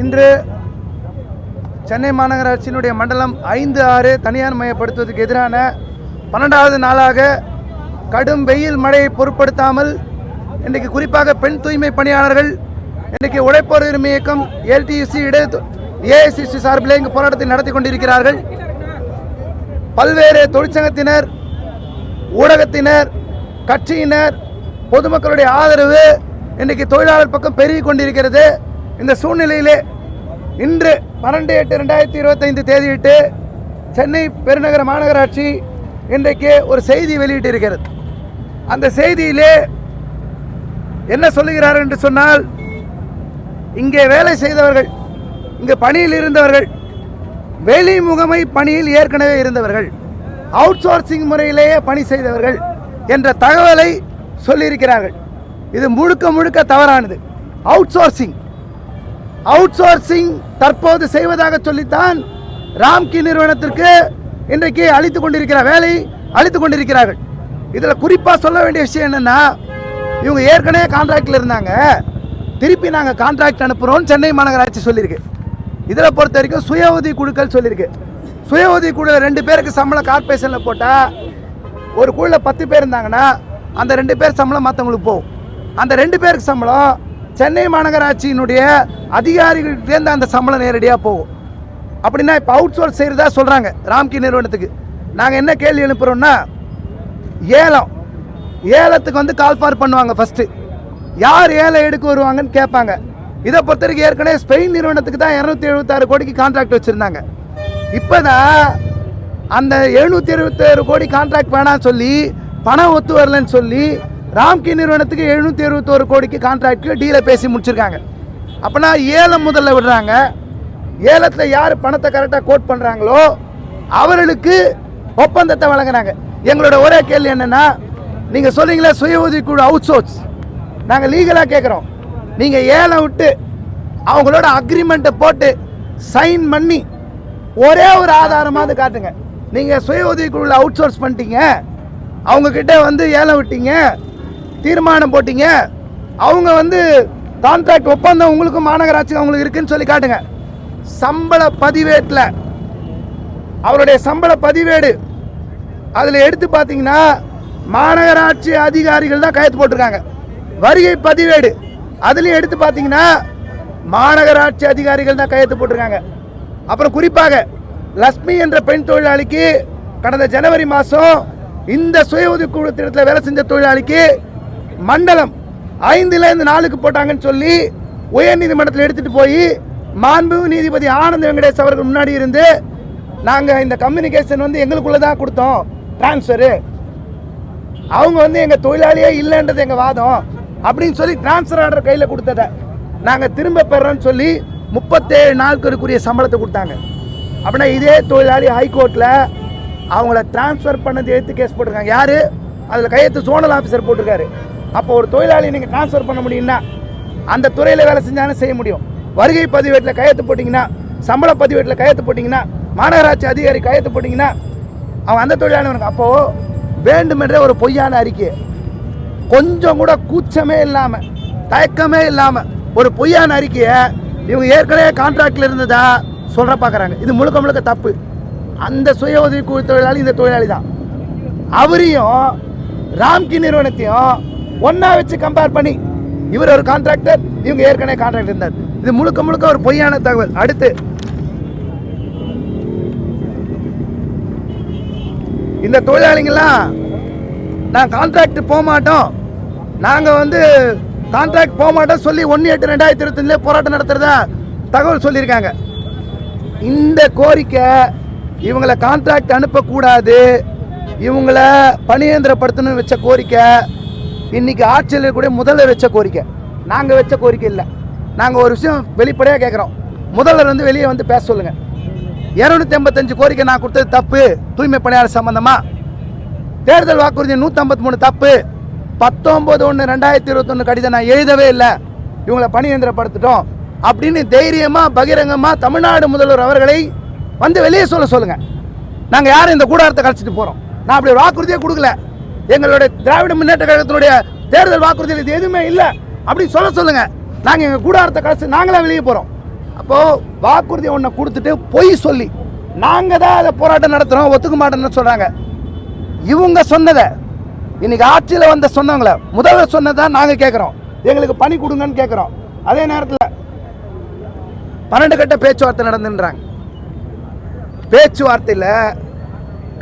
இன்று சென்னை மாநகராட்சியினுடைய மண்டலம் ஐந்து ஆறு தனியார் மயப்படுத்துவதற்கு எதிரான பன்னெண்டாவது நாளாக கடும் வெயில் மழையை பொருட்படுத்தாமல் இன்றைக்கு குறிப்பாக பெண் தூய்மை பணியாளர்கள் இன்றைக்கு உழைப்போர் உரிமை இயக்கம் எல்டிசி இட ஏஐசிசி சார்பில் இங்கு போராட்டத்தை நடத்தி கொண்டிருக்கிறார்கள். பல்வேறு தொழிற்சங்கத்தினர் ஊடகத்தினர் கட்சியினர் பொதுமக்களுடைய ஆதரவு இன்றைக்கு தொழிலாளர் பக்கம் பெருகி கொண்டிருக்கிறது. இந்த சூழ்நிலையிலே இன்று பன்னெண்டு எட்டு ரெண்டாயிரத்தி இருபத்தைந்து தேதியிட்டு சென்னை பெருநகர மாநகராட்சி இன்றைக்கு ஒரு செய்தி வெளியிட்டிருக்கிறது. அந்த செய்தியிலே என்ன சொல்லுகிறார்கள் என்று சொன்னால் இங்கே வேலை செய்தவர்கள் இங்கே பணியில் இருந்தவர்கள் வெளி முகமை பணியில் ஏற்கனவே இருந்தவர்கள் அவுட் சோர்சிங் முறையிலேயே பணி செய்தவர்கள் என்ற தகவலை சொல்லியிருக்கிறார்கள். இது முழுக்க முழுக்க தவறானது. அவுட் சோர்சிங் அவுட் சோர்சிங் தற்போது செய்வதாக சொல்லித்தான் ராம்கி நிறுவனத்திற்கு இன்றைக்கு அழித்து கொண்டிருக்கிற வேலை அழித்து கொண்டிருக்கிறார்கள். இதில் குறிப்பாக சொல்ல வேண்டிய விஷயம் என்னென்னா இவங்க ஏற்கனவே கான்ட்ராக்டில் இருந்தாங்க. திருப்பி நாங்கள் கான்ட்ராக்ட் அனுப்புகிறோம் சென்னை மாநகராட்சி சொல்லியிருக்கு. இதில் பொறுத்த வரைக்கும் சுய உதவி குழுக்கள் சொல்லியிருக்கு. சுய உதவி குழு ரெண்டு பேருக்கு சம்பளம் கார்பரேஷனில் போட்டால் ஒரு குழுவில் பத்து பேர் இருந்தாங்கன்னா அந்த ரெண்டு பேர் சம்பளம் மற்றவங்களுக்கு போகும். அந்த ரெண்டு பேருக்கு சம்பளம் சென்னை மாநகராட்சியினுடைய அதிகாரிகள்கிட்டேருந்து அந்த சம்பளம் நேரடியாக போகும். அப்படின்னா இப்போ அவுட் சோர்ஸ் செய்கிறதா சொல்கிறாங்க ராம்கி நிறுவனத்துக்கு. நாங்கள் என்ன கேள்வி எழுப்புறோம்னா ஏலம். ஏலத்துக்கு வந்து கால் ஃபார் பண்ணுவாங்க ஃபஸ்ட்டு யார் ஏலம் எடுக்க வருவாங்கன்னு கேட்பாங்க. இதை பொறுத்த வரைக்கும் ஏற்கனவே ஸ்பெயின் நிறுவனத்துக்கு தான் இரநூத்தி எழுபத்தாறு கோடிக்கு கான்ட்ராக்ட் வச்சுருந்தாங்க. இப்போ தான் அந்த எழுநூற்றி இருபத்தாறு கோடி கான்ட்ராக்ட் வேணாம்னு சொல்லி பணம் ஒத்து வரலன்னு சொல்லி ராம்கி நிறுவனத்துக்கு எழுநூற்றி இருபத்தோரு கோடிக்கு கான்ட்ராக்டுக்கு டீலை பேசி முடிச்சிருக்காங்க. அப்போனா ஏலம் முதல்ல விடுறாங்க. ஏலத்தில் யார் பணத்தை கரெக்டாக கோட் பண்ணுறாங்களோ அவர்களுக்கு ஒப்பந்தத்தை வழங்குறாங்க. எங்களோட ஒரே கேள்வி என்னென்னா நீங்கள் சொல்றீங்களே சுய உதவிக்குழு அவுட் சோர்ஸ் நாங்கள் லீகலாக கேட்குறோம் நீங்கள் ஏலம் விட்டு அவங்களோட அக்ரிமெண்ட்டை போட்டு சைன் பண்ணி ஒரே ஒரு ஆதாரமாவது காட்டுங்க. நீங்கள் சுய உதவிக்குழுவில் அவுட் சோர்ஸ் பண்ணிட்டீங்க. அவங்கக்கிட்ட வந்து ஏலம் விட்டீங்க. தீர்மானம் போட்டீங்க. அவங்க வந்து கான்ட்ராக்ட் ஒப்பந்தம் உங்களுக்கும் மாநகராட்சி அவங்களுக்கு இருக்குன்னு சொல்லி காட்டுங்க. சம்பள பதிவேட்டில் அவருடைய சம்பள பதிவேடு. அதில் எடுத்து பார்த்தீங்கன்னா மாநகராட்சி அதிகாரிகள் தான் கையெழுத்து போட்டிருக்காங்க. வருகை பதிவேடு. அதுலேயும் எடுத்து பார்த்தீங்கன்னா மாநகராட்சி அதிகாரிகள் தான் கையெழுத்து போட்டிருக்காங்க. அப்புறம் குறிப்பாக லக்ஷ்மி என்ற பெண் தொழிலாளிக்கு கடந்த ஜனவரி மாதம் இந்த சுய உதவி குழு திட்டத்தில் வேலை செஞ்ச தொழிலாளிக்கு மண்டலம் ஐந்துலேருந்து நாலுக்கு போட்டாங்கன்னு சொல்லி உயர்நீதிமன்றத்தில் எடுத்துகிட்டு போய் மாண்பு நீதிபதி ஆனந்த் வெங்கடேஷ் அவர்கள் முன்னாடி இருந்து நாங்கள் இந்த கம்யூனிகேஷன் வந்து எங்களுக்குள்ளே தான் கொடுத்தோம். டிரான்ஸ்ஃபரு அவங்க வந்து எங்கள் தொழிலாளியே இல்லைன்றது எங்கள் வாதம். அப்படின்னு சொல்லி டிரான்ஸ்ஃபர் ஆர்டர் கையில் கொடுத்தத நாங்கள் திரும்ப பெறோன்னு சொல்லி முப்பத்தேழு நாட்களுக்குரிய சம்பளத்தை கொடுத்தாங்க. அப்படின்னா இதே தொழிலாளி ஹைகோர்ட்டில் அவங்கள டிரான்ஸ்ஃபர் பண்ணது எடுத்து கேஸ் போட்டிருக்காங்க. யார்? அதில் கையெழுத்து சோனல் ஆஃபீஸர் போட்டிருக்காரு. அப்போ ஒரு தொழிலாளி நீங்கள் டிரான்ஸ்ஃபர் பண்ண முடியும்னா அந்த துறையில் வேலை செஞ்சாலும் செய்ய முடியும். வருகை பதிவேட்டில் கையெழுத்து போட்டிங்கன்னா சம்பள பதிவேட்டில் கையெழுத்து போட்டிங்கன்னா மாநகராட்சி அதிகாரி கையெழுத்து போட்டிங்கன்னா அவன் அந்த தொழிலாளி அப்போது வேண்டுமென்றே ஒரு பொய்யான அறிக்கை. கொஞ்சம் கூட கூச்சமே இல்லாமல் தயக்கமே இல்லாமல் ஒரு பொய்யான அறிக்கையை இவங்க ஏற்கனவே கான்ட்ராக்டில் இருந்ததா சொல்ற பார்க்குறாங்க இது முழுக்க முழுக்க தப்பு. அந்த சுய உதவி குழு தொழிலாளி இந்த தொழிலாளி தான் அவரையும் ராம்கி நிறுவனத்தையும் ஒன்றா வச்சு கம்பேர் பண்ணி இவர் ஒரு கான்ட்ராக்டர் இவங்க ஏற்கனவே கான்ட்ராக்ட் இருந்தார். இது முழுக்க முழுக்க ஒரு பொய்யான தகவல். அடுத்து இந்த தொழிலாளிங்கெல்லாம் நான் கான்ட்ராக்ட் போக மாட்டோம். நாங்கள் வந்து கான்ட்ராக்ட் போக மாட்டோம் சொல்லி ஒன்று எட்டு ரெண்டாயிரத்தி இருபத்தஞ்சிலே போராட்டம் நடத்துகிறதா தகவல் சொல்லியிருக்காங்க. இந்த கோரிக்கை இவங்களை கான்ட்ராக்ட் அனுப்பக்கூடாது. இவங்கள பணியேந்திரப்படுத்தணும்னு வச்ச கோரிக்கை இன்னைக்கு ஆட்சியில் இருக்கக்கூடிய முதல்வர் வச்ச கோரிக்கை. நாங்கள் வச்ச கோரிக்கை இல்லை. நாங்கள் ஒரு விஷயம் வெளிப்படையாக கேட்குறோம் முதல்வர் வந்து வெளியே வந்து பேச சொல்லுங்கள் இரநூத்தி ஐம்பத்தஞ்சு கோரிக்கை நான் கொடுத்தது தப்பு. தூய்மை பணியாளர் சம்பந்தமா? தேர்தல் வாக்குறுதி நூற்றி ஐம்பத்தி மூணு தப்பு. பத்தொம்போது ஒன்று ரெண்டாயிரத்தி இருபத்தொன்று கடிதம் நான் எழுதவே இல்லை. இவங்களை பணியந்திரப்படுத்திட்டோம் அப்படின்னு தைரியமாக பகிரங்கமாக தமிழ்நாடு முதல்வர் அவர்களை வந்து வெளியே சொல்ல சொல்லுங்கள் நாங்கள் யாரும் இந்த கூடாரத்தை கழிச்சிட்டு போகிறோம் நான் அப்படி ஒரு வாக்குறுதியே கொடுக்கல. எங்களுடைய திராவிட முன்னேற்ற கழகத்தினுடைய தேர்தல் வாக்குறுதியில் இது எதுவுமே இல்லை. அப்படின்னு சொல்ல சொல்லுங்க. நாங்கள் எங்கள் கூடாரத்தை கடைசி நாங்களே வெளியே போகிறோம் அப்போது வாக்குறுதி ஒன்றை கொடுத்துட்டு பொய் சொல்லி நாங்கள் தான் அதை போராட்டம் நடத்துகிறோம் ஒத்துக்க மாட்டோம்னு சொல்கிறாங்க இவங்க சொன்னதை இன்னைக்கு ஆட்சியில் வந்த சொன்னவங்கள முதல்வர் சொன்னதான் நாங்கள் கேட்குறோம் எங்களுக்கு பணி கொடுங்கன்னு கேட்குறோம் அதே நேரத்தில் பன்னெண்டு கட்ட பேச்சுவார்த்தை நடந்துன்றாங்க. பேச்சுவார்த்தையில்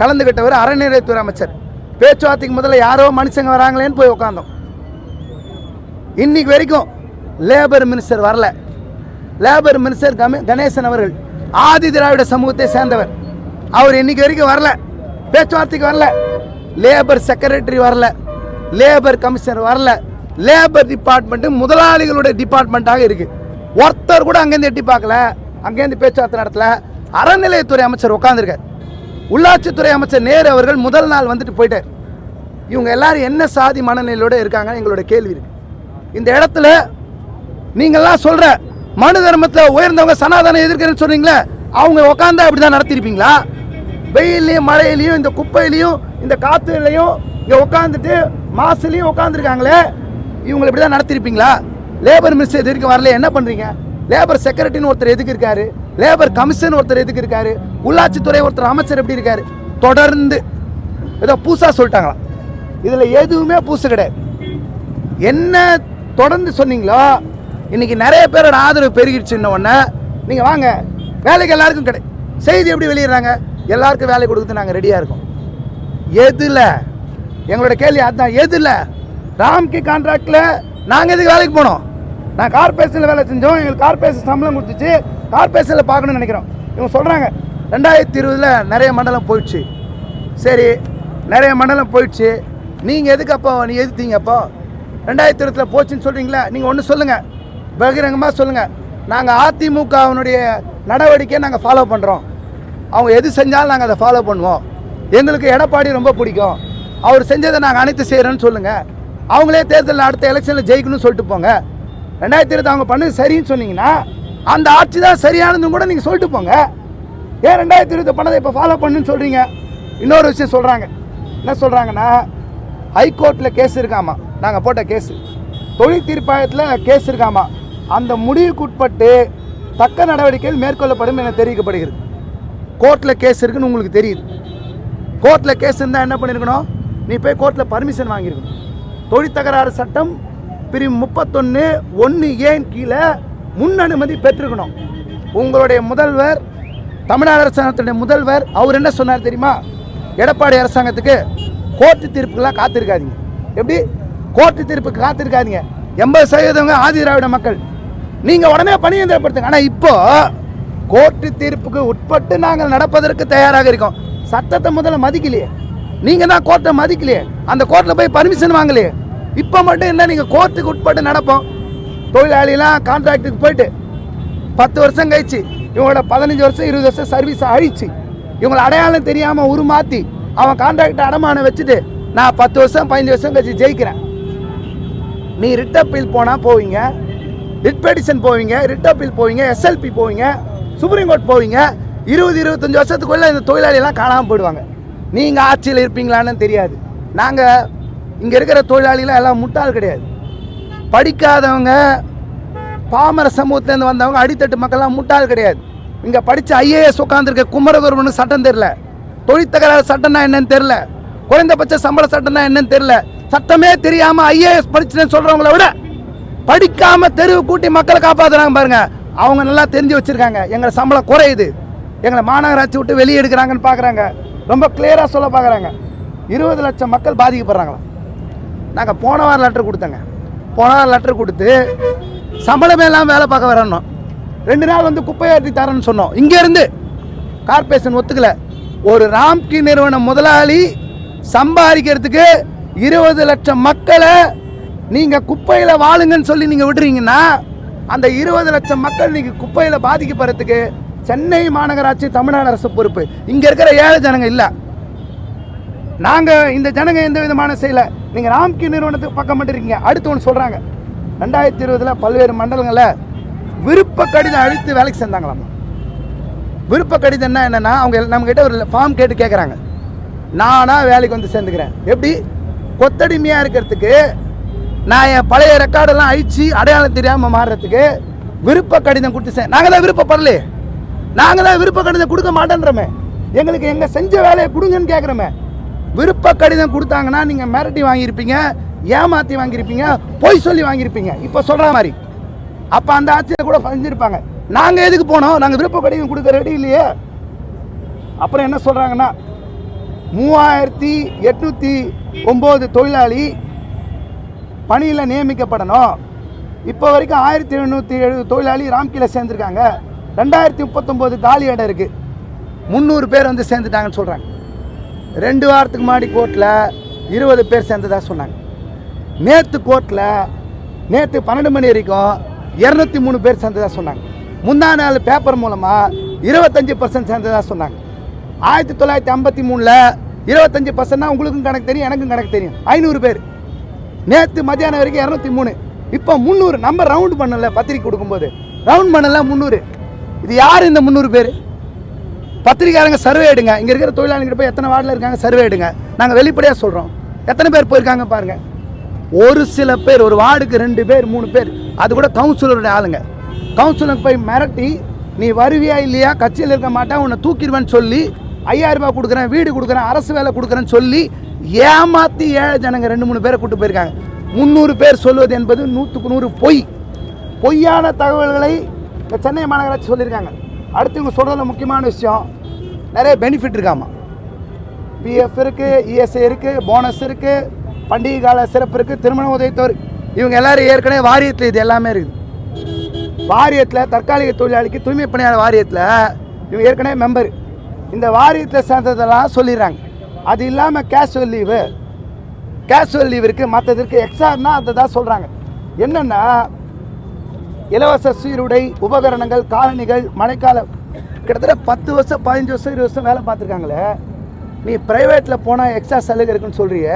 கலந்துக்கிட்டவர் அறநிலையத்துறை அமைச்சர். பேச்சுவார்த்தைக்கு முதல்ல யாரோ மனுஷங்க வராங்களேன்னு போய் உட்காந்தோம் இன்னைக்கு வரைக்கும் லேபர் மினிஸ்டர் வரல. லேபர் மினிஸ்டர் கமே- கணேசன் அவர்கள் ஆதி திராவிட சமூகத்தை சேர்ந்தவர். அவர் இன்னைக்கு வரைக்கும் வரல. பேச்சுவார்த்தைக்கு வரல. லேபர் செக்ரட்டரி வரல. லேபர் கமிஷனர் வரல. லேபர் டிபார்ட்மெண்ட் முதலாளிகளுடைய டிபார்ட்மெண்ட்டாக இருக்கு. ஒருத்தர் கூட அங்கேருந்து எட்டி பார்க்கல. அங்கேருந்து பேச்சுவார்த்தை நடத்தல. அறநிலையத்துறை அமைச்சர் உட்காந்துருக்கார் உள்ளாட்சித்துறை அமைச்சர் நேரு அவர்கள் முதல் நாள் வந்துட்டு போயிட்டார். இவங்க எல்லாரும் என்ன சாதி மனநிலையோடு இருக்காங்க? எங்களோட கேள்வி இருக்கு. இந்த இடத்துல நீங்கள்லாம் சொல்ற மனு தர்மத்தில் உயர்ந்தவங்க சனாதனம் எதிர்க்கிறேன்னு சொன்னீங்களே அவங்க உட்காந்தா அப்படி தான் நடத்திருப்பீங்களா? வெயிலையும் மழையிலையும் இந்த குப்பையிலையும் இந்த காத்துலையும் இங்கே உட்காந்துட்டு மாசுலையும் உட்காந்துருக்காங்களே இவங்களை இப்படி தான் நடத்திருப்பீங்களா? லேபர் மினிஸ்டர் இது வரைக்கும் வரல என்ன பண்ணுறீங்க லேபர் செக்ரட்டரின்னு ஒருத்தர் எதுக்கு இருக்காரு? லேபர் கமிஷன் ஒருத்தர் எதுக்கு இருக்காரு? உள்ளாட்சித்துறை ஒருத்தர் அமைச்சர் எப்படி இருக்காரு? தொடர்ந்து ஏதோ பூசா சொல்லிட்டாங்களாம் இதில் எதுவுமே பூசு கிடையாது. என்ன தொடர்ந்து சொன்னீங்களோ இன்னைக்கு நிறைய பேரோட ஆதரவு பெருகிடுச்சுன்ன உடனே நீங்கள் வாங்க வேலைக்கு எல்லாருக்கும் கிடை. செய்தி எப்படி வெளியிடுறாங்க? எல்லாருக்கும் வேலை கொடுத்து நாங்கள் ரெடியாக இருக்கோம். எதில்? எங்களோட கேள்வி அதுதான் எதில்? ராம்கி கான்ட்ராக்டில் நாங்கள் எதுக்கு வேலைக்கு போனோம்? நான் கார்பரேஷனில் வேலை செஞ்சோம். எங்களுக்கு கார்பரேஷன் சம்பளம் கொடுத்துச்சு. கார்பரேஷனில் பார்க்கணும்னு நினைக்கிறோம். இவங்க சொல்கிறாங்க ரெண்டாயிரத்தி இருபதில் நிறைய மண்டலம் போயிடுச்சு. சரி நிறைய மண்டலம் போயிடுச்சு. நீங்கள் எதுக்கு அப்போ நீ எதிர்த்தீங்க அப்போ? ரெண்டாயிரத்தி இருபத்தில் போச்சுன்னு சொல்கிறீங்களா நீங்கள் ஒன்று சொல்லுங்கள் பகிரங்கமாக சொல்லுங்கள் நாங்கள் அதிமுகவினுடைய நடவடிக்கையை நாங்கள் ஃபாலோ பண்ணுறோம் அவங்க எது செஞ்சாலும் நாங்கள் அதை ஃபாலோ பண்ணுவோம். எங்களுக்கு எடப்பாடி ரொம்ப பிடிக்கும். அவர் செஞ்சதை நாங்கள் அனைத்து செய்கிறோன்னு சொல்லுங்கள் அவங்களே தேர்தலில் அடுத்த எலெக்ஷனில் ஜெயிக்கணும்னு சொல்லிட்டு போங்க. ரெண்டாயிரத்தி இருபத்தி அவங்க பண்ணது சரின்னு சொன்னீங்கன்னா அந்த ஆட்சி தான் சரியானதும் கூட நீங்கள் சொல்லிட்டு போங்க. ஏன் ரெண்டாயிரத்தி இருபத்தி பண்ணதை இப்போ ஃபாலோ பண்ணுன்னு சொல்கிறீங்க இன்னொரு விஷயம் சொல்கிறாங்க என்ன சொல்கிறாங்கன்னா ஹைகோர்ட்டில் கேஸ் இருக்காமா? நாங்கள் போட்ட கேஸு தொழில் தீர்ப்பாயத்தில் கேஸ் இருக்காமா? அந்த முடிவுக்கு உட்பட்டு தக்க நடவடிக்கைகள் மேற்கொள்ளப்படும் என தெரிவிக்கப்படுகிறது. கோர்ட்டில் கேஸ் இருக்குன்னு உங்களுக்கு தெரியுது. கோர்ட்டில் கேஸ் இருந்தால் என்ன பண்ணியிருக்கணும் நீ போய் கோர்ட்டில் பர்மிஷன் வாங்கியிருக்கணும் தொழில் தகராறு சட்டம் பிரிவு முப்பத்தொன்று ஒன்று ஏன் கீழே முன் அனுமதி பெற்றுக்கணும் உங்களுடைய முதல்வர் தமிழ்நாடு அரசாங்கத்துடைய முதல்வர் அவர் என்ன சொன்னார் தெரியுமா? எடப்பாடி அரசாங்கத்துக்கு கோர்ட்டு தீர்ப்புக்கெல்லாம் காத்திருக்காதீங்க. எப்படி? கோர்ட்டு தீர்ப்புக்கு காத்திருக்காதீங்க. எண்பது சதவீதவங்க ஆதி திராவிட மக்கள். நீங்கள் உடனே பணியந்திரப்படுத்துங்க ஆனால் இப்போ கோர்ட்டு தீர்ப்புக்கு உட்பட்டு நாங்கள் நடப்பதற்கு தயாராக இருக்கோம். சட்டத்தை முதல்ல மதிக்கலையே. நீங்கள் தான் கோர்ட்டை மதிக்கலையே. அந்த கோர்ட்டில் போய் பர்மிஷன் வாங்கலையே. இப்போ மட்டும் இல்லை நீங்கள் கோர்ட்டுக்கு உட்பட்டு நடப்போம். தொழிலாளிலாம் கான்ட்ராக்டுக்கு போயிட்டு பத்து வருஷம் கழிச்சு இவங்களோட பதினஞ்சு வருஷம் இருபது வருஷம் சர்வீஸ் அழிச்சு இவங்களை அடையாளம் தெரியாமல் உருமாற்றி அவன் கான்ட்ராக்ட் அடமானம் வச்சுட்டு நான் பத்து வருஷம் பதினஞ்சு வருஷம் கழிச்சு ஜெயிக்கிறேன். நீ ரிட் அப்பீல் போனால் போவீங்க ரிட் பெடிஷன் போவீங்க ரிட் அப்பீல் போவீங்க எஸ்எல்பி போவீங்க சுப்ரீம் கோர்ட் போவீங்க இருபது இருபத்தஞ்சி வருஷத்துக்குள்ளே இந்த தொழிலாளியெல்லாம் காணாமல் போயிடுவாங்க. நீங்கள் ஆட்சியில் இருப்பீங்களான்னு தெரியாது. நாங்கள் இங்கே இருக்கிற தொழிலாளிகள் எல்லாம் முட்டாள் கிடையாது. படிக்காதவங்க பாமர சமூகத்திலேருந்து வந்தவங்க அடித்தட்டு மக்கள்லாம் முட்டாள் கிடையாது. இங்கே படித்த ஐஏஎஸ் உட்காந்துருக்க குமரகுருவனு சட்டம் தெரில தொழில் தகராறு சட்டம்னா என்னன்னு தெரில குறைந்தபட்ச சம்பள சட்டம்னா என்னன்னு தெரில சட்டமே தெரியாமல் ஐஏஎஸ் படிச்சுன்னு சொல்கிறவங்கள விட படிக்காமல் தெருவு கூட்டி மக்களை காப்பாற்றுறாங்க பாருங்கள் அவங்க நல்லா தெரிஞ்சு வச்சிருக்காங்க. எங்களை சம்பளம் குறையுது. எங்களை மாநகராட்சி விட்டு வெளியே எடுக்கிறாங்கன்னு பார்க்குறாங்க ரொம்ப கிளியராக சொல்ல பார்க்குறாங்க இருபது லட்சம் மக்கள் பாதிக்கப்படுறாங்களா நாங்கள் போன வாரம் லெட்டர் கொடுத்தங்க. போன வாரம் லெட்டர் கொடுத்து சம்பளமே இல்லாமல் வேலை பார்க்க வரணும். ரெண்டு நாள் வந்து குப்பையாட்டி தரேன்னு சொன்னோம். இங்கேருந்து கார்பரேஷன் ஒத்துக்கல. ஒரு ராம்கி நிறுவன முதலாளி சம்பாதிக்கிறதுக்கு இருபது லட்சம் மக்களை நீங்கள் குப்பையில் வாழுங்கன்னு சொல்லி நீங்கள் விடுறீங்கன்னா அந்த இருபது லட்சம் மக்கள் நீங்கள் குப்பையில் பாதிக்கப்படுறதுக்கு சென்னை மாநகராட்சி தமிழ்நாடு அரசு பொறுப்பு. இங்கே இருக்கிற ஏழை ஜனங்க இல்லை. நாங்க இந்த ஜனங்க எந்த விதமான செய்யலை நீங்க ராம்கி நிறுவனத்துக்கு பக்கம் பண்ணிருக்கீங்க இருக்கீங்க அடுத்து ஒன்று சொல்றாங்க. ரெண்டாயிரத்தி இருபதுல பல்வேறு மண்டலங்களில் விருப்ப கடிதம் அழித்து வேலைக்கு சேர்ந்தாங்களாம்? விருப்ப கடிதம்னா என்னன்னா அவங்க நம்மக்கிட்ட ஒரு ஃபார்ம் கேட்டு கேட்குறாங்க நானாக வேலைக்கு வந்து சேர்ந்துக்கிறேன். எப்படி? கொத்தடிமையாக இருக்கிறதுக்கு நான் என் பழைய ரெக்கார்டெல்லாம் அழிச்சு அடையாளம் தெரியாமல் மாறுறதுக்கு விருப்ப கடிதம் கொடுத்து நாங்கள் தான் விருப்பப்படலையே. நாங்கள் தான் விருப்ப கடிதம் கொடுக்க மாட்டேன்றோமே. எங்களுக்கு எங்கள் செஞ்ச வேலையை கொடுங்கன்னு கேட்குறோமே விருப்ப கடிதம் கொடுத்தாங்கன்னா நீங்கள் மிரட்டி வாங்கியிருப்பீங்க ஏமாத்தி வாங்கியிருப்பீங்க பொய் சொல்லி வாங்கியிருப்பீங்க. இப்போ சொல்கிற மாதிரி. அப்போ அந்த ஆட்சியை கூட செஞ்சிருப்பாங்க நாங்கள் எதுக்கு போனோம்? நாங்கள் விருப்ப கடிதம் கொடுக்க ரெடி இல்லையே. அப்புறம் என்ன சொல்கிறாங்கன்னா மூவாயிரத்தி எட்நூற்றி ஒம்பது தொழிலாளி பணியில் நியமிக்கப்படணும். இப்போ வரைக்கும் ஆயிரத்தி எழுநூற்றி எழுபது தொழிலாளி ராம்கியில் சேர்ந்துருக்காங்க. ரெண்டாயிரத்தி முப்பத்தொம்போது காலி இடம் இருக்குது முந்நூறு பேர் வந்து சேர்ந்துட்டாங்கன்னு சொல்கிறாங்க ரெண்டு வாரத்துக்கு முன்னாடி கோர்ட்டில் இருபது பேர் சேர்ந்ததாக சொன்னாங்க. நேற்று கோர்ட்டில் நேற்று பன்னெண்டு மணி வரைக்கும் இரநூத்தி மூணு பேர் சேர்ந்ததாக சொன்னாங்க. முந்தா நாள் பேப்பர் மூலமாக இருபத்தஞ்சி பர்சன்ட் சேர்ந்ததாக சொன்னாங்க. ஆயிரத்தி தொள்ளாயிரத்தி ஐம்பத்தி மூணில் இருபத்தஞ்சி பர்சன்ட்னா உங்களுக்கும் கணக்கு தெரியும் எனக்கும் கணக்கு தெரியும். ஐநூறு பேர். நேற்று மத்தியானம் வரைக்கும் இரநூத்தி மூணு. இப்போ முந்நூறு. நம்ம ரவுண்ட் பண்ணலை பத்திரிக்கை கொடுக்கும்போது. ரவுண்ட் பண்ணல முந்நூறு. இது யார் இந்த முந்நூறு பேர்? பத்திரிக்காரங்க சர்வே எடுங்க. இங்கே இருக்கிற தொழிலாளிகிட்ட போய் எத்தனை வார்டில் இருக்காங்க சர்வே எடுங்க. நாங்கள் வெளிப்படையாக சொல்கிறோம் எத்தனை பேர் போயிருக்காங்க பாருங்கள் ஒரு சில பேர் ஒரு வார்டுக்கு ரெண்டு பேர் மூணு பேர் அது கூட கவுன்சிலருடைய ஆளுங்க. கவுன்சிலருக்கு போய் மிரட்டி நீ வருவியா இல்லையா? கட்சியில் இருக்க மாட்டேன் உன்னை தூக்கிடுவேன்னு சொல்லி ஐயாயிரம் ரூபாய் கொடுக்குறேன் வீடு கொடுக்குறேன் அரசு வேலை கொடுக்குறேன்னு சொல்லி ஏமாற்றி ஏழை ஜனங்க ரெண்டு மூணு பேரை கூட்டு போயிருக்காங்க. முந்நூறு பேர் சொல்வது என்பது நூற்றுக்கு நூறு பொய். பொய்யான தகவல்களை இப்போ சென்னை மாநகராட்சி சொல்லியிருக்காங்க. அடுத்து இவங்க சொல்கிறதுல முக்கியமான விஷயம் நிறைய பெனிஃபிட் இருக்காமா பிஎஃப் இருக்குது இஎஸ்ஐ இருக்குது போனஸ் இருக்குது பண்டிகை கால சிறப்பு இருக்குது திருமண உதவித்தவர் இவங்க எல்லாரும் ஏற்கனவே வாரியத்தில் இது எல்லாமே இருக்குது. வாரியத்தில் தற்காலிக தொழிலாளிக்கு தூய்மை பணியாளர் வாரியத்தில் இவங்க ஏற்கனவே மெம்பர் இந்த வாரியத்தில் சேர்ந்ததெல்லாம் சொல்லிடுறாங்க. அது இல்லாமல் கேஷுவல் லீவு கேஷுவல் லீவ் இருக்குது மற்றதற்கு எக்ஸ்ட்ரானா அதை தான் சொல்கிறாங்க என்னென்னா இலவச சீருடை உபகரணங்கள் காலணிகள் மழைக்கால கிட்டத்தட்ட பத்து வருஷம் பதினஞ்சு வருஷம் இருபது வருஷம் வேலை பார்த்துருக்காங்களே. நீ ப்ரைவேட்டில் போனால் எக்ஸ்ட்ரா சலுகை இருக்குன்னு சொல்கிறிய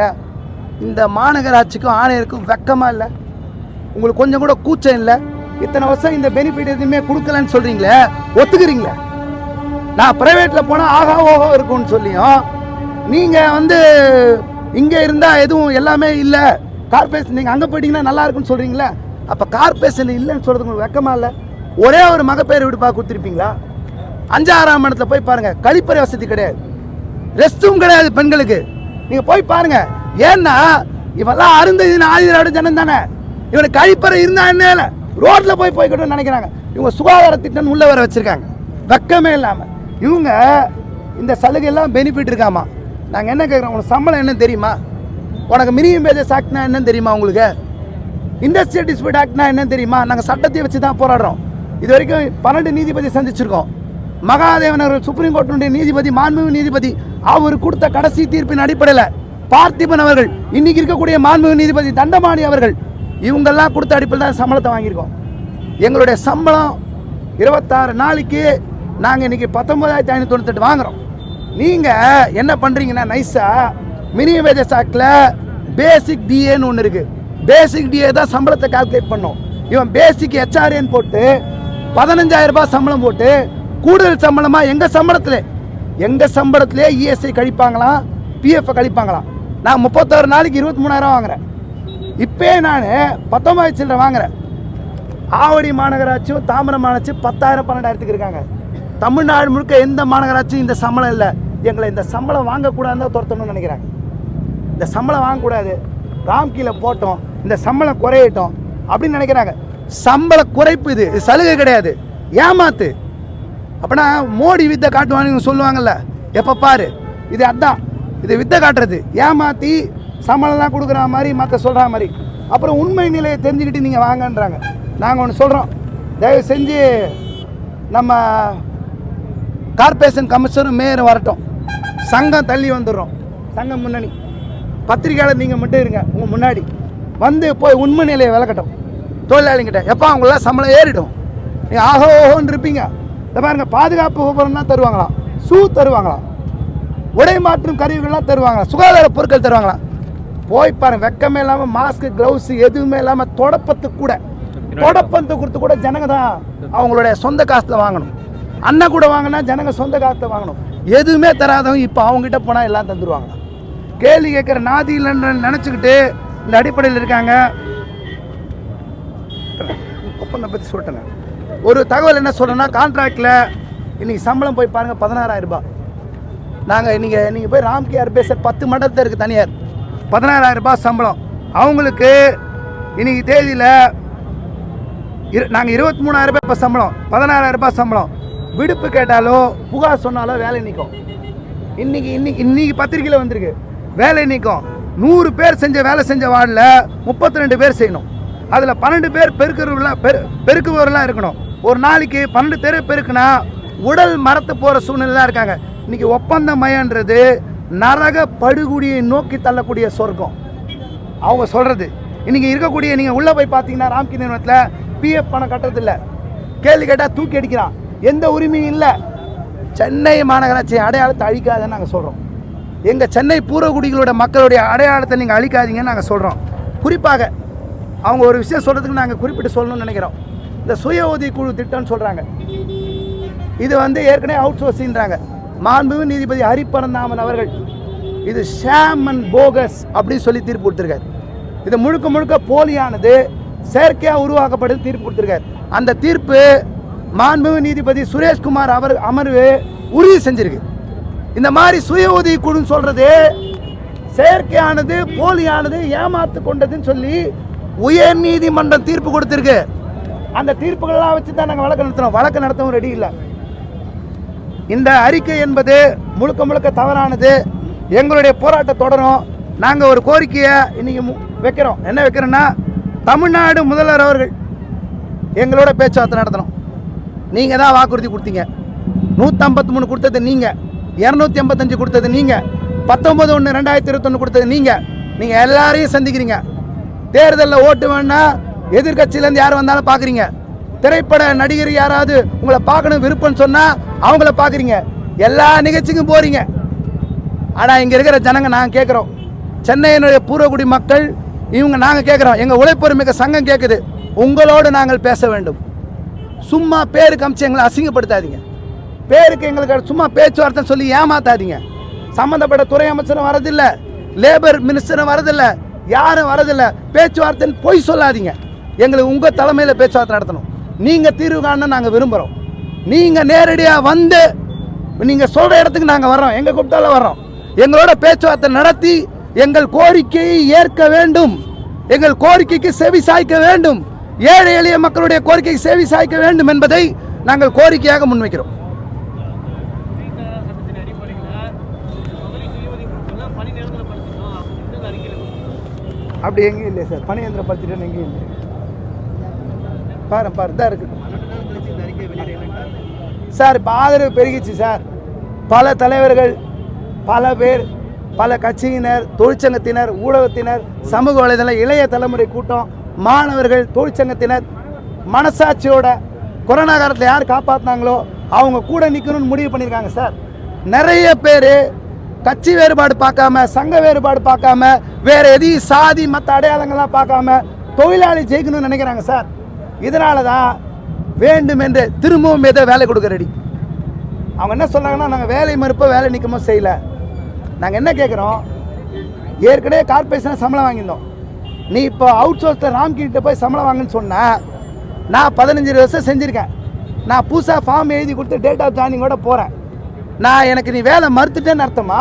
இந்த மாநகராட்சிக்கும் ஆணையருக்கும் வெக்கமாக இல்லை? உங்களுக்கு கொஞ்சம் கூட கூச்சம் இல்லை? இத்தனை வருஷம் இந்த பெனிஃபிட் எதுவுமே கொடுக்கலன்னு சொல்கிறீங்களே ஒத்துக்கிறீங்களே? நான் ப்ரைவேட்டில் போனால் ஆகா ஓஹோ இருக்கும்னு சொல்லியும் நீங்கள் வந்து இங்கே இருந்தால் எதுவும் எல்லாமே இல்லை. கார்பரேஷன் நீங்கள் அங்கே போயிட்டீங்கன்னா நல்லா இருக்குன்னு சொல்கிறீங்களே அப்போ கார்பரேஷன் இல்லைன்னு சொல்கிறது உங்களுக்கு வெக்கமாக இல்லை? ஒரே ஒரு மகப்பேறு வீடு பார்க்க கொடுத்துருப்பீங்களா? அஞ்சாறாம் இடத்துல போய் பாருங்கள் கழிப்பறை வசதி கிடையாது. ரெஸ்ட் ரூம் கிடையாது பெண்களுக்கு. நீங்கள் போய் பாருங்க. ஏன்னா இவெல்லாம் அருந்ததின் ஆதிராடு ஜனம் தானே. இவனுக்கு கழிப்பறை இருந்தா என்ன இல்லை? ரோட்ல போய் போய்க்கட்டும்னு நினைக்கிறாங்க. இவங்க சுகாதார திட்டம் உள்ள வர வச்சிருக்காங்க. வெக்கமே இல்லாம. இவங்க இந்த சலுகை எல்லாம் பெனிஃபிட் இருக்காமா? நாங்க என்ன கேட்குறோம் உனக்கு சம்பளம் என்ன தெரியுமா? உனக்கு மினிமம் வேஜஸ் ஆக்ட்னா என்னன்னு தெரியுமா உங்களுக்கு? இண்டஸ்ட்ரியல் டிஸ்பியூட் ஆக்ட்னா என்னன்னு தெரியுமா? நாங்கள் சட்டத்தை வச்சு தான் போராடுறோம். இது வரைக்கும் பன்னெண்டு நீதிபதி சந்திச்சிருக்கோம். மகாதேவன் அவர்கள் சுப்ரீம் கோர்ட்டினுடைய நீதிபதி மாண்புமிகு நீதிபதி அவர் கொடுத்த கடைசி தீர்ப்பின் அடிப்படையில் பார்த்திபன் அவர்கள் இன்னைக்கு இருக்கக்கூடிய மாண்புமிகு நீதிபதி தண்டமாணி அவர்கள் இவங்கெல்லாம் கொடுத்த அடிப்படையில் தான் சம்பளத்தை வாங்கியிருக்கோம். எங்களுடைய சம்பளம் இருபத்தாறு நாளைக்கு நாங்கள் இன்னைக்கு பத்தொன்பதாயிரத்தி ஐநூற்றி தொண்ணூத்தெட்டு வாங்குறோம். நீங்கள் என்ன பண்ணுறீங்கன்னா நைஸாக மினி வேஜஸ் ஆக்டில் பேசிக் டிஏன்னு ஒன்று இருக்குது பேசிக் டிஏ தான் சம்பளத்தை கால்குலேட் பண்ணோம். இவன் பேசிக் ஹெச்ஆர்ஏன்னு போட்டு பதினஞ்சாயிரம் ரூபாய் சம்பளம் போட்டு கூடுதல் சம்பளமாக எங்கள் சம்பளத்தில்? எங்கள் சம்பளத்திலே இஎஸ்ஐ கழிப்பாங்களாம் பிஎஃப் கழிப்பாங்களாம் நான் முப்பத்தாறு நாளைக்கு இருபத்தி மூணாயிரம் வாங்குறேன். இப்பயே நான் பத்தொன்பது சில்லரை வாங்குறேன். ஆவடி மாநகராட்சியும் தாமிர மாநகராட்சி பத்தாயிரம் பன்னெண்டாயிரத்துக்கு இருக்காங்க. தமிழ்நாடு முழுக்க எந்த மாநகராட்சியும் இந்த சம்பளம் இல்லை. எங்களை இந்த சம்பளம் வாங்கக்கூடாதுன்னு தான் துரத்தணும்னு நினைக்கிறாங்க. இந்த சம்பளம் வாங்கக்கூடாது. ராம்கீழ போட்டோம். இந்த சம்பளம் குறையட்டும் அப்படின்னு நினைக்கிறாங்க. சம்பள குறைப்பு இது. இது சலுகை கிடையாது. ஏமாத்து. அப்பனா மோடி வித்தை காட்டுவானுங்க சொல்லுவாங்கல்ல. எப்போ பாரு? இது அதான். இது வித்தை காட்டுறது. ஏமாற்றி சம்பளம்லாம் கொடுக்குற மாதிரி மற்ற சொல்கிற மாதிரி. அப்புறம் உண்மை நிலையை தெரிஞ்சுக்கிட்டு நீங்கள் வாங்கன்றாங்க. நாங்கள் ஒன்று சொல்கிறோம் தயவு செஞ்சு நம்ம கார்பரேஷன் கமிஷனரும் மேயரும் வரட்டும். சங்கம் தள்ளி வந்துடுறோம். சங்கம் முன்னணி. பத்திரிக்கையாளர் நீங்கள் மட்டும் இருங்க. உங்கள் முன்னாடி. வந்து போய் உண்மை நிலையை விளக்கட்டும். தொழிலாளிங்கிட்ட எப்போ அவங்களாம் சம்பளம் ஏறிடும். நீங்கள் ஆஹோ ஓஹோன்னு இருப்பீங்க. இந்த பாருங்க பாதுகாப்பு உபகரணம் தருவாங்களாம் ஷூ தருவாங்களாம் உடை மாற்றும் கருவிகள்லாம் தருவாங்க சுகாதார பொருட்கள் தருவாங்களாம் போய் பாருங்க வெக்கமே இல்லாமல் மாஸ்க் க்ளவுஸு எதுவுமே இல்லாமல் தொடப்பத்துக்கு கூட தொடப்பத்தை கொடுத்து கூட ஜனங்க தான் அவங்களுடைய சொந்த காசில் வாங்கணும். அண்ணன் கூட வாங்கினா ஜனங்க சொந்த காசில் வாங்கணும். எதுவுமே தராதவங்க இப்போ அவங்ககிட்ட போனால் எல்லாம் தந்துடுவாங்களாம் கேள்வி கேட்குற நாதி இல்லைன்னு நினச்சிக்கிட்டு இந்த அடிப்படையில் இருக்காங்க. ஒப்பந்தம் பற்றி சொல்லிட்டேங்க ஒரு தகவல் என்ன சொல்கிறேன்னா கான்ட்ராக்டில் இன்றைக்கி சம்பளம் போய் பாருங்கள் பதினாறாயிரம் ரூபாய். நாங்கள் நீங்கள் நீங்கள் போய் ராம்கி அர்பேசர் பத்து மண்டலத்தில் இருக்குது தனியார். பதினாறாயிரம் ரூபாய் சம்பளம். அவங்களுக்கு இன்றைக்கி தேதியில் இரு நாங்கள் இருபத்தி மூணாயிரம் ரூபாய் இப்போ சம்பளம். பதினாறாயிரம் ரூபாய் சம்பளம். விடுப்பு கேட்டாலோ புகார் சொன்னாலோ வேலை நிற்கும் இன்றைக்கி இன்னைக்கு இன்றைக்கி பத்திரிக்கையில் வந்திருக்கு. வேலை நிற்கும் நூறு பேர் செஞ்ச வேலை செஞ்ச வார்டில் முப்பத்தி ரெண்டு பேர் செய்யணும். அதில் பன்னெண்டு பேர் பெருக்கிறவர்களாம் பெரு பெருக்குபவர்களாக இருக்கணும். ஒரு நாளைக்கு பன்னெண்டு பேர் பெருக்குனா உடல் மரத்து போகிற சூழ்நிலை இருக்காங்க. இன்னைக்கு ஒப்பந்த மயன்றது நரக படுகொடியை நோக்கி தள்ளக்கூடிய சொர்க்கம். அவங்க சொல்கிறது இன்னைக்கு இருக்கக்கூடிய நீங்கள் உள்ளே போய் பார்த்தீங்கன்னா ராம்கி நிறுவனத்தில் பிஎஃப் பணம் கட்டுறதில்ல கேள்வி கேட்டால் தூக்கி அடிக்கிறான். எந்த உரிமையும் இல்லை. சென்னை மாநகராட்சி அடையாளத்தை அழிக்காதுன்னு நாங்கள் சொல்கிறோம் எங்கள் சென்னை பூர்வகுடிகளோட மக்களுடைய அடையாளத்தை நீங்கள் அழிக்காதீங்கன்னு நாங்கள் சொல்கிறோம் குறிப்பாக அவங்க ஒரு விஷயம் சொல்கிறதுக்கு நாங்கள் குறிப்பிட்டு சொல்லணும்னு நினைக்கிறோம். இந்த சுய உதவி குழு திட்டம்னு சொல்கிறாங்க இது வந்து ஏற்கனவே அவுட் சோர்ஸிங்கிறாங்க மாண்புமிகு நீதிபதி ஹரிபரந்தாமன் அவர்கள் இது ஷாம் அண்ட் போகஸ் அப்படின்னு சொல்லி தீர்ப்பு கொடுத்துருக்காரு. இது முழுக்க முழுக்க போலியானது செயற்கையாக உருவாக்கப்படுது தீர்ப்பு கொடுத்துருக்காரு. அந்த தீர்ப்பு மாண்புமிகு நீதிபதி சுரேஷ்குமார் அவர் அமர்வு உறுதி செஞ்சிருக்கு. இந்த மாதிரி சுய உதவி குழுன்னு சொல்கிறது செயற்கையானது போலியானது ஏமாத்து கொண்டதுன்னு சொல்லி உயர் நீதிமன்றம் தீர்ப்பு கொடுத்துருக்கு. அந்த தீர்ப்புகள்லாம் வச்சு தான் நாங்கள் வழக்கு நடத்துறோம். வழக்கு நடத்தவும் ரெடி இல்லை. இந்த அறிக்கை என்பது முழுக்க முழுக்க தவறானது. எங்களுடைய போராட்டம் தொடரும். நாங்கள் ஒரு கோரிக்கையை இன்றைக்கி மு- வைக்கிறோம். என்ன வைக்கிறோன்னா தமிழ்நாடு முதல்வர் அவர்கள் எங்களோட பேச்சுவார்த்தை நடத்தணும். நீங்கள் தான் வாக்குறுதி கொடுத்தீங்க. நூற்றம்பத்தி மூணு கொடுத்தது நீங்கள் இரநூத்தி எண்பத்தஞ்சு கொடுத்தது நீங்கள் பத்தொம்பது ஒன்று ரெண்டாயிரத்தி இருபத்தொன்று கொடுத்தது நீங்கள் நீங்கள் எல்லாரையும் சந்திக்கிறீங்க. தேர்தலில் ஓட்டு வேணா எதிர்கட்சியிலேருந்து யார் வந்தாலும் பார்க்குறீங்க. திரைப்பட நடிகர் யாராவது உங்களை பார்க்கணும் விருப்பம்னு சொன்னால் அவங்கள பார்க்குறீங்க. எல்லா நிகழ்ச்சிக்கும் போகிறீங்க ஆனால் இங்கே இருக்கிற ஜனங்க நாங்கள் கேட்குறோம். சென்னையினுடைய பூர்வகுடி மக்கள் இவங்க நாங்கள் கேட்குறோம். எங்கள் உழைப்பொரு மிக சங்கம் கேட்குது. உங்களோடு நாங்கள் பேச வேண்டும். சும்மா பேருக்கு அமிச்சு எங்களை அசிங்கப்படுத்தாதீங்க. பேருக்கு எங்களுக்கு சும்மா பேச்சுவார்த்தை சொல்லி ஏமாத்தாதீங்க. சம்மந்தப்பட்ட துறை அமைச்சரும் வரதில்லை. லேபர் மினிஸ்டரும் வரதில்லை. யாரும் வரதில்லை. பேச்சுவார்த்தைன்னு பொய் சொல்லாதீங்க. எங்களுக்கு உங்கள் தலைமையில் பேச்சுவார்த்தை நடத்தணும். நீங்கள் தீர்வு காண நாங்கள் விரும்புகிறோம் நீங்கள் நேரடியாக வந்து நீங்கள் சொல்கிற இடத்துக்கு நாங்கள் வர்றோம். எங்கள் கூப்பிட்டால வர்றோம். எங்களோட பேச்சுவார்த்தை நடத்தி எங்கள் கோரிக்கையை ஏற்க வேண்டும். எங்கள் கோரிக்கைக்கு செவி சாய்க்க வேண்டும். ஏழை எளிய மக்களுடைய கோரிக்கைக்கு செவி சாய்க்க வேண்டும் என்பதை நாங்கள் கோரிக்கையாக முன்வைக்கிறோம். அப்படி எங்கேயும் இல்லை சார். பணியந்திர பத்திரிகை எங்கேயும் இல்லை. பாரு பாரு தான் இருக்கு. சார் இப்போ ஆதரவு பெருகிச்சு சார். பல தலைவர்கள் பல பேர் பல கட்சியினர் தொழிற்சங்கத்தினர் ஊடகத்தினர் சமூக வலைதளம் இளைய தலைமுறை கூட்டம் மாணவர்கள் தொழிற்சங்கத்தினர் மனசாட்சியோட கொரோனா காலத்தில் யார் காப்பாற்றினாங்களோ அவங்க கூட நிற்கணும்னு முடிவு பண்ணியிருக்காங்க சார். நிறைய பேர் கட்சி வேறுபாடு பார்க்காம சங்க வேறுபாடு பார்க்காம வேறு எதையும் சாதி மற்ற அடையாளங்கள்லாம் பார்க்காம தொழிலாளி ஜெயிக்கணும்னு நினைக்கிறாங்க சார். இதனால தான் வேண்டும் என்று திரும்பவும் எதை வேலை கொடுக்க ரெடி அவங்க என்ன சொல்கிறாங்கன்னா நாங்கள் வேலை மறுப்போ வேலை நிற்கமோ செய்யல. நாங்கள் என்ன கேட்குறோம் ஏற்கனவே கார்பரேஷன் சம்பளம் வாங்கியிருந்தோம். நீ இப்போ அவுட் சோர்ஸில் ராம்கிட்ட போய் சம்பளம் வாங்குன்னு சொன்னால் நான் பதினஞ்சு வருஷம் செஞ்சுருக்கேன். நான் புதுசாக ஃபார்ம் எழுதி கொடுத்து டேட் ஆஃப் ஜாயினிங்கோட போகிறேன் நான் எனக்கு நீ வேலை மறுத்துட்டேன்னு அர்த்தமா?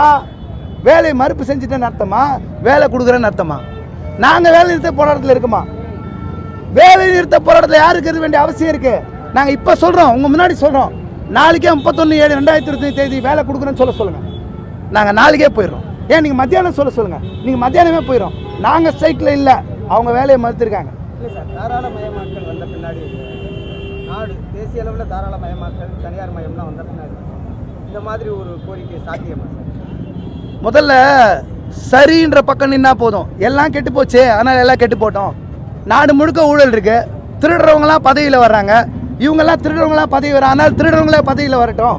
வேலையை மறுப்பு செஞ்சுட்டேன்னு அர்த்தமா? வேலை கொடுக்குறேன்னு அர்த்தமா? நாங்கள் வேலை நிறுத்த போராட்டத்தில் இருக்குமா? வேலை நிறுத்த போராட்டத்தில் யாருக்கு இருக்க வேண்டிய அவசியம் இருக்கு? நாங்கள் இப்போ சொல்கிறோம் உங்கள் முன்னாடி சொல்கிறோம் நாளைக்கே முப்பத்தொன்று ஏழு ரெண்டாயிரத்தி இருபத்தி தேதி வேலை கொடுக்குறேன்னு சொல்ல சொல்லுங்கள் நாங்கள் நாளைக்கே போயிடுறோம். ஏன் நீங்கள் மத்தியானம் சொல்ல சொல்லுங்கள் நீங்கள் மத்தியானமே போயிடும் நாங்கள் ஸ்ட்ரைக்கில் இல்லை. அவங்க வேலையை மறுத்துருக்காங்க. இல்லை சார் தாராளமயமாக்கல் வந்த பின்னாடி நாடு தேசிய அளவில் தாராளமயமாக்கல் தனியார் மயம்லாம் வந்த பின்னாடி. இந்த மாதிரி ஒரு கோரிக்கை சாத்தியமா முதல்ல சரின்ற பக்கம் நின்னா போதும். எல்லாம் கெட்டு போச்சு. அதனால் எல்லாம் கெட்டு போட்டோம். நாடு முழுக்க ஊழல் இருக்கு. திருடுறவங்களாம் பதவியில் வர்றாங்க. இவங்கெல்லாம் திருடுறவங்களாம் பதவி வர ஆனால் திருடுறவங்களே பதவியில் வரட்டும்.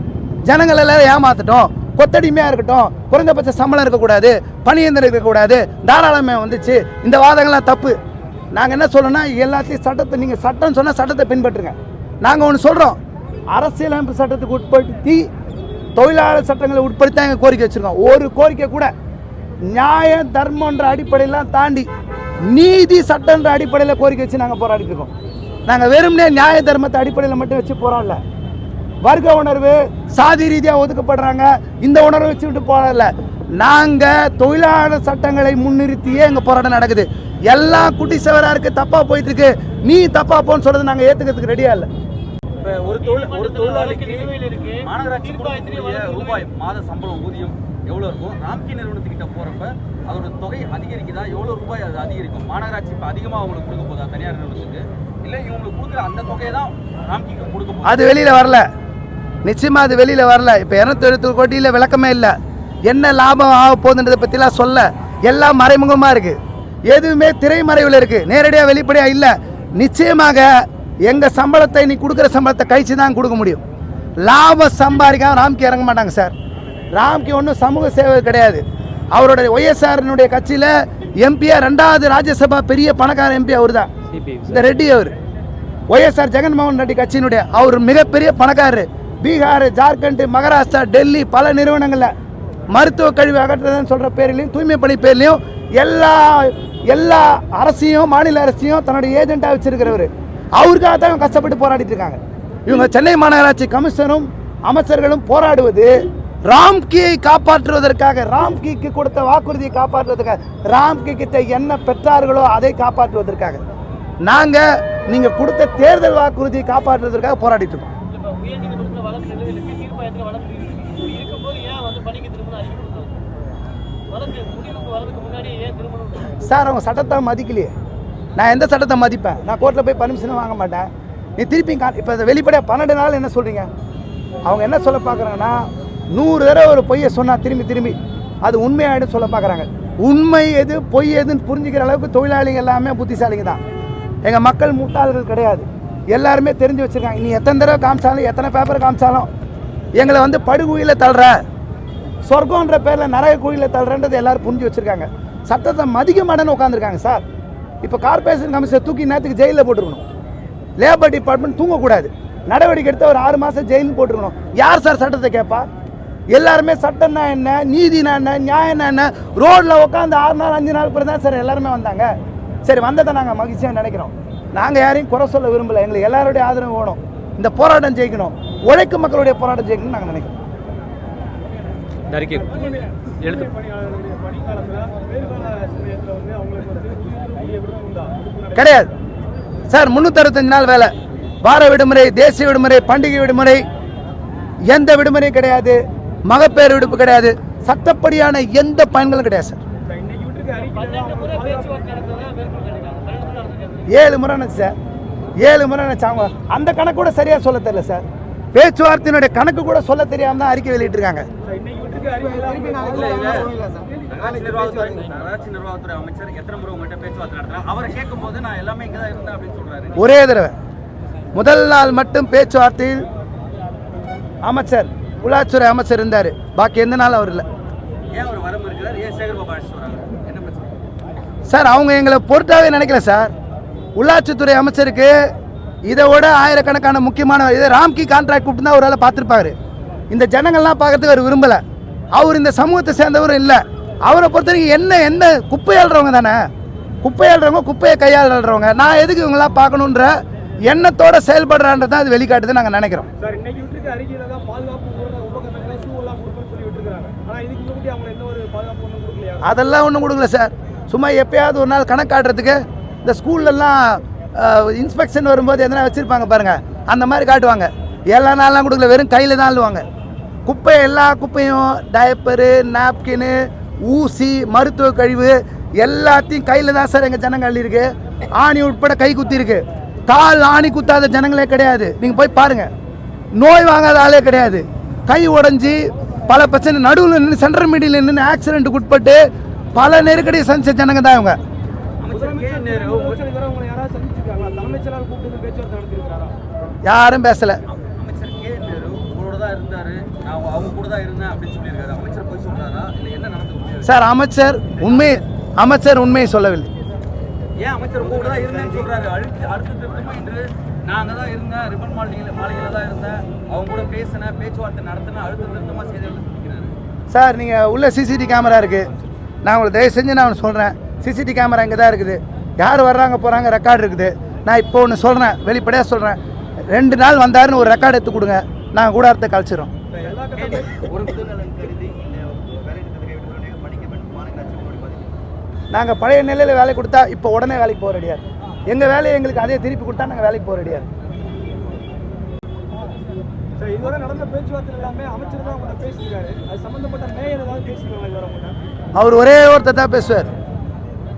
ஜனங்கள் எல்லாரும் ஏமாத்தட்டும். கொத்தடிமையாக இருக்கட்டும். குறைந்தபட்ச சம்பளம் இருக்கக்கூடாது. பணியந்திரம் இருக்கக்கூடாது. தாராளமே வந்துச்சு. இந்த வாதங்கள்லாம் தப்பு. நாங்கள் என்ன சொல்லணும்னா எல்லாத்தையும் சட்டத்தை நீங்கள் சட்டம் சொன்னால் சட்டத்தை பின்பற்றுங்க. நாங்கள் ஒன்று சொல்கிறோம் அரசியலமைப்பு சட்டத்துக்கு உட்படுத்தி தொழிலாளர் சட்டங்களை உட்படுத்தி தான் எங்கள் கோரிக்கை வச்சுருக்கோம். ஒரு கோரிக்கை கூட நியாயம் தர்மன்ற அடிப்படையெல்லாம் தாண்டி நீதி சட்டன்ற அடிப்படையில் கோரிக்கை வச்சு நாங்கள் போராடிட்டு இருக்கோம். நாங்கள் வெறும்னே நியாய தர்மத்தை அடிப்படையில் மட்டும் வச்சு போராடல. வர்க்க உணர்வு சாதி ரீதியாக ஒதுக்கப்படுறாங்க. இந்த உணர்வை வச்சுக்கிட்டு போராடல. நாங்கள் தொழிலாளர் சட்டங்களை முன்னிறுத்தியே எங்கள் போராட்டம் நடக்குது. எல்லாம் குட்டி சவராக இருக்குது தப்பாக போயிட்டு இருக்கு நீ தப்பாக போன்னு சொல்றது நாங்கள் ஏற்றுக்கிறதுக்கு ரெடியாக இல்லை. ஒரு தொழில் ஒரு தொழிலாளிக்கு மாநகராட்சி ரூபாய் மாத சம்பளம் ஊதியம் எவ்வளோ இருக்கும் ராம்கி நிறுவனத்துக்கிட்ட போகிறப்ப அதோட தொகை அதிகரிக்குதா? எவ்வளோ ரூபாய் அது அதிகரிக்கும்? மாநகராட்சி இப்போ அதிகமாக அவங்களுக்கு கொடுக்க போதா? தனியார் நிறுவனத்துக்கு? இல்லை இவங்களுக்கு கொடுக்குற அந்த தொகையை தான் ராம்கிக்கு கொடுக்க போகுது? அது வெளியில் வரல. நிச்சயமாக அது வெளியில் வரல. இப்போ இரநூத்தி எழுபத்தி கோட்டியில் விளக்கமே இல்லை. என்ன லாபம் ஆக போகுதுன்றதை பற்றிலாம் சொல்ல. எல்லாம் மறைமுகமாக இருக்குது எதுவுமே திரைமறைவில் இருக்குது நேரடியாக வெளிப்படையாக இல்லை. நிச்சயமாக எங்கள் சம்பளத்தை நீ கொடுக்குற சம்பளத்தை கழிச்சு தான் கொடுக்க முடியும். லாபம் சம்பாதிக்காம ராம்கி இறங்க மாட்டாங்க சார். ராம்கி ஒன்றும் சமூக சேவை கிடையாது. அவரோட ஒய்எஸ்ஆர்னுடைய கட்சியில் எம்பியா ரெண்டாவது ராஜ்யசபா பெரிய பணக்கார எம்பி அவர் தான் இந்த ரெட்டி அவர். ஒய்எஸ்ஆர் ஜெகன்மோகன் ரெட்டி கட்சியினுடைய அவர் மிகப்பெரிய பணக்காரர். பீகார் ஜார்க்கண்ட் மகாராஷ்டிரா டெல்லி பல நிறுவனங்களில் மருத்துவ கழிவு அகற்றுறதுன்னு சொல்கிற பேர்லையும் தூய்மை பணி பேர்லையும் எல்லா எல்லா அரசையும் மாநில அரசையும் தன்னுடைய ஏஜென்ட்டாக வச்சிருக்கிறவர். அவருக்காக தான் இவங்க கஷ்டப்பட்டு போராடிட்டு இருக்காங்க. இவங்க சென்னை மாநகராட்சி கமிஷனரும் அமைச்சர்களும் போராடுவது ராம்கியை காப்பாற்றுவதற்காக ராம்கிக்கு கொடுத்த வாக்குறுதியை காப்பாற்றுவதற்காக ராம்கி கிட்ட என்ன பெற்றார்களோ அதை காப்பாற்றுவதற்காக. நாங்க நீங்க கொடுத்த தேர்தல் வாக்குறுதியை காப்பாற்றுவதற்காக போராடிட்டு இருக்கோம். சார் அவங்க சட்டத்தை மதிக்கலையே. நான் எந்த சட்டத்தை மதிப்பேன்? நான் கோர்ட்டில் போய் பர்மிஷனும் வாங்க மாட்டேன். நீ திருப்பி இப்போ வெளிப்படையாக பன்னெண்டு நாள் என்ன சொல்கிறீங்க அவங்க என்ன சொல்ல பார்க்குறாங்கன்னா நூறு தடவை ஒரு பொய்யை சொன்னால் திரும்பி திரும்பி அது உண்மையாயிடும் சொல்ல பார்க்குறாங்க. உண்மை எது பொய் எதுன்னு புரிஞ்சுக்கிற அளவுக்கு தொழிலாளிகள் எல்லாமே புத்திசாலிங்க தான். எங்கள் மக்கள் முட்டாள்கள் கிடையாது. எல்லாருமே தெரிஞ்சு வச்சுருக்காங்க. நீ எத்தனை தடவை காமிச்சாலும் எத்தனை பேப்பர் காமிச்சாலும் எங்களை வந்து படுகுழியில் தள்ளுற. சொர்க்கம்ன்ற பேரில் நரக குழியில் தள்ளுறன்றது எல்லோரும் புரிஞ்சு வச்சுருக்காங்க. சட்டத்தை மதிக்க மாட்டேன்னு உட்காந்துருக்காங்க சார். இப்போ கார்பரேஷன் கமிஷன் தூக்கி நேரத்துக்கு ஜெயிலில் போட்டுருக்கணும். லேபர் டிபார்ட்மெண்ட் தூங்கக்கூடாது. நடவடிக்கை எடுத்து ஒரு ஆறு மாதம் ஜெயிலுன்னு போட்டுருக்கணும். யார் சார் சட்டத்தை கேட்பா எல்லாருமே சட்டம்னா என்ன நீதினா என்ன நியாயம்னா என்ன? ரோட்டில் உட்காந்து ஆறு நாள் அஞ்சு நாள் பிறகு தான் சார் எல்லாருமே வந்தாங்க. சரி வந்ததை நாங்கள் மகிழ்ச்சியாக நினைக்கிறோம். நாங்கள் யாரையும் குறை சொல்ல விரும்பல. எங்களுக்கு எல்லாருடைய ஆதரவு வேணும். இந்த போராட்டம் ஜெயிக்கணும். உழைக்கும் மக்களுடைய போராட்டம் ஜெயிக்கணும்னு நாங்கள் நினைக்கிறோம். கிடையாது. சார் முந்நூற்றறுபத்தஞ்சு நாள் வேலை. வார விடுமுறை தேசிய விடுமுறை பண்டிகை விடுமுறை. எந்த விடுமுறையும் கிடையாது. மகப்பேறு விடுப்பு கிடையாது. சட்டப்படியான எந்த பயன்களும் கிடையாது சார். ஏழு முறை நினச்சி சார். ஏழு முறை நினச்சாங்க அந்த கணக்கு கூட சரியாக சொல்ல தெரியல சார். பேச்சுவார்த்தையினுடைய கணக்கு கூட சொல்ல தெரியாம தான் அறிக்கை வெளியிட்டிருக்காங்க ஒரே தடவை. முதல் நாள் மட்டும் பேச்சுவார்த்தையில் அமைச்சர் உள்ளாட்சித்துறை அமைச்சர் இருந்தார். பாக்கி எந்த நாள் அவர் இல்லை. சார் அவங்க எங்களை பொருட்டாவே நினைக்கல சார். உள்ளாட்சித்துறை அமைச்சருக்கு இதை விட ஆயிரக்கணக்கான முக்கியமான இதை ராம்கி கான்ட்ராக்ட் கூப்பிட்டு தான் அவரால் பார்த்துருப்பாரு. இந்த ஜனங்கள்லாம் பார்க்கறதுக்கு அவர் விரும்பலை. அவர் இந்த சமூகத்தை சேர்ந்தவரும் இல்லை. அவரை பொறுத்த வரைக்கும் என்ன என்ன குப்பை அள்ளுறவங்க தானே. குப்பை அள்ளுறவங்க குப்பையை கையாளுறவங்க. நான் எதுக்கு இவங்களாம் பார்க்கணுன்ற எண்ணத்தோட செயல்படுறான்றது தான் அது வெளிக்காட்டுது நாங்கள் நினைக்கிறோம். அதெல்லாம் ஒன்றும் கொடுக்கல சார். சும்மா எப்பயாவது ஒரு நாள் கணக்கு காட்டுறதுக்கு இந்த ஸ்கூல்லலாம் இன்ஸ்பெக்ஷன் வரும்போது எதனா வச்சுருப்பாங்க பாருங்கள் அந்த மாதிரி காட்டுவாங்க. எல்லா நாள்லாம் கொடுக்கல. வெறும் கையில் தான் அள்ளுவாங்க. குப்பை எல்லா குப்பையும் டயப்பரு நாப்கின்னு ஊசி மருத்துவ கழிவு எல்லாத்தையும் கையில் தான் சார் எங்கள் ஜனங்க அள்ளியிருக்கு. ஆணி உட்பட கை குத்தி இருக்கு கால் ஆணி குத்தாத ஜனங்களே கிடையாது. நீங்கள் போய் பாருங்கள் நோய் வாங்காத ஆளே கிடையாது. கை உடஞ்சி பல பிரச்சனை நடுவில் நின்று சென்ட்ரல் மீடியில் நின்று ஆக்சிடென்ட்டுக்கு உட்பட்டு பல நெருக்கடியை சந்தித்த ஜனங்க தான் இவங்க. யாரும் பேசல. சார் அமைச்சர் உண்மை அமைச்சர் உண்மையை சொல்லவில்லை. ஏன் அமைச்சர் உங்க கூட தான் இருந்தேன்னு சொல்றாரு? அடுத்து அடுத்த திருத்தமா இன்று நான் அங்கே தான் இருந்தேன் ரிப்பன் மாளிகையில் மாளிகையில் தான் இருந்தேன் அவங்க கூட பேசினேன் பேச்சுவார்த்தை நடத்தினேன் அடுத்த திருத்தமா செய்திகள் சொல்லிக்கிறாரு. சார் நீங்கள் உள்ள சிசிடிவி கேமரா இருக்குது நான் உங்களுக்கு தயவு செஞ்சு நான் சொல்கிறேன் சிசிடிவி கேமரா இங்கே தான் இருக்குது. யார் வர்றாங்க போகிறாங்க ரெக்கார்டு இருக்குது. நான் இப்போ ஒன்று சொல்கிறேன் வெளிப்படையாக சொல்கிறேன் ரெண்டு நாள் வந்தாருன்னு ஒரு ரெக்கார்டு எடுத்து கொடுங்க. நாங்கள் கூடாரத்தை கழிச்சிடும் ஒரு பொதுநலன் கருதி இந்த வேலை நிறுத்தத்தை கைவிட்டு மன்னிக்க வேண்டும் மாநகராட்சி உங்களுடைய பதில் நாங்கள் பழைய நிலையில் வேலை கொடுத்தா இப்போ உடனே வேலைக்கு போக ரெடியார் எங்கள் வேலையை எங்களுக்கு அதே திருப்பி கொடுத்தா நாங்கள் வேலைக்கு போக அவர் ஒரே ஒருத்தர் தான் பேசுவார்.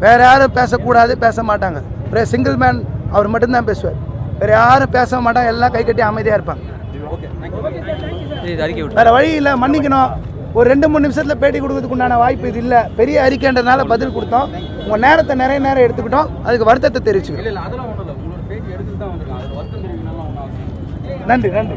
வேற யாரும் பேசக்கூடாது பேச மாட்டாங்க. ஒரே சிங்கிள் மேன் அவர் மட்டும்தான் பேசுவார். வேற யாரும் பேச மாட்டாங்க எல்லாம் கை கட்டி அமைதியாக இருப்பாங்க வேற வழி இல்லை மன்னிக்கணும். ஒரு ரெண்டு மூணு நிமிஷத்தில் பேட்டி கொடுக்கறதுக்கு உண்டான வாய்ப்பு இது இல்லை. பெரிய அறிக்கைன்றதுனால பதில் கொடுத்தோம். உங்கள் நேரத்தை நிறைய நேரம் எடுத்துக்கிட்டோம். அதுக்கு வருத்தத்தை தெரிவிச்சுக்கிறோம். நன்றி நன்றி.